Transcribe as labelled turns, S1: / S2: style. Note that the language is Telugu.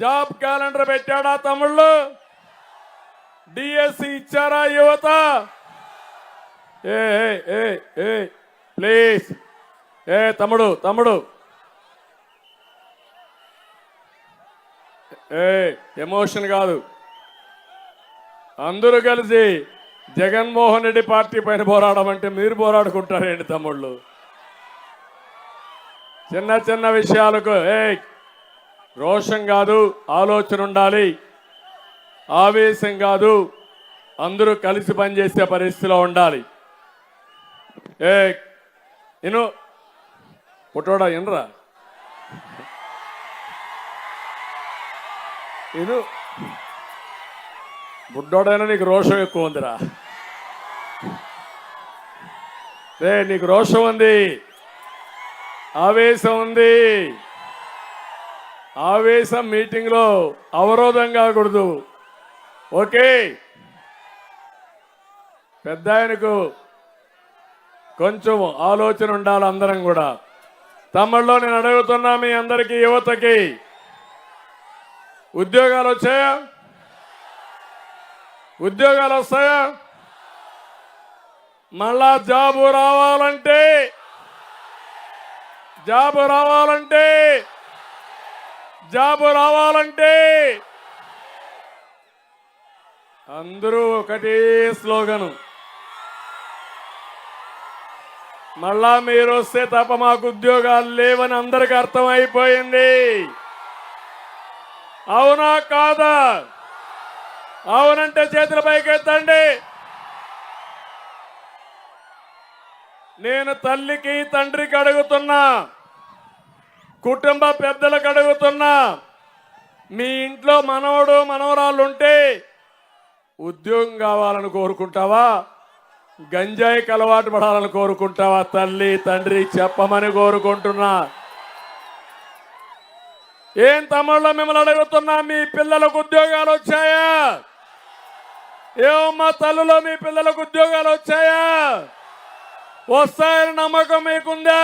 S1: జాబ్ క్యాలెండర్ పెట్టాడా తమ్ముళ్ళు? డిఎస్సి ఇచ్చారా యువత? ఏ ఏ, ఏ ఏ ప్లీజ్. ఏ తమ్ముడు తమ్ముడు. ఏ ఎమోషన్ కాదు. అందరూ కలిసి జగన్మోహన్ రెడ్డి పార్టీ పైన పోరాడమంటే మీరు పోరాడుకుంటారేంటి తమ్ముళ్ళు? చిన్న చిన్న విషయాలకు ఏ రోషం కాదు ఆలోచన ఉండాలి. ఆవేశం కాదు అందరూ కలిసి పనిచేసే పరిస్థితిలో ఉండాలి. ఏ ఇను పుట్టోడా ఇనరా? నేను బుడ్డోడైనా నీకు రోషం ఎక్కువ ఉందిరా. రే నీకు రోషం ఉంది. ఆవేశం ఉంది. ఆవేశం మీటింగ్లో అవరోధం కాకూడదు ఓకే? పెద్ద ఆయనకు కొంచెం ఆలోచన ఉండాలి అందరం కూడా. తమ్ముళ్ళు నేను అడుగుతున్నా మీ అందరికీ యువతకి. ఉద్యోగాలు వచ్చాయా? ఉద్యోగాలు వస్తాయా? మళ్ళా జాబు రావాలంటే జాబు రావాలంటే జాబు రావాలంటే అందరూ ఒకటే స్లోగను. మళ్ళా మీరు వస్తే తప్ప మాకు ఉద్యోగాలు లేవని అందరికి అర్థమైపోయింది. అవునా కాదా? అవునంటే చేతుల పైకెత్తండి. నేను తల్లికి తండ్రికి అడుగుతున్నా. కుటుంబ పెద్దలకు అడుగుతున్నా మీ ఇంట్లో మనవడు మనవరాళ్ళు ఉంటే ఉద్యోగం కావాలని కోరుకుంటావా? గంజాయికి అలవాటు పడాలని కోరుకుంటావా తల్లి తండ్రి? చెప్పమని కోరుకుంటున్నా. ఏం తమ్ముళ్ళ మిమ్మల్ని అడుగుతున్నా మీ పిల్లలకు ఉద్యోగాలు వచ్చాయా? ఏమమ్మా తల్లులో మీ పిల్లలకు ఉద్యోగాలు వచ్చాయా? వస్తాయని నమ్మకం మీకుందా?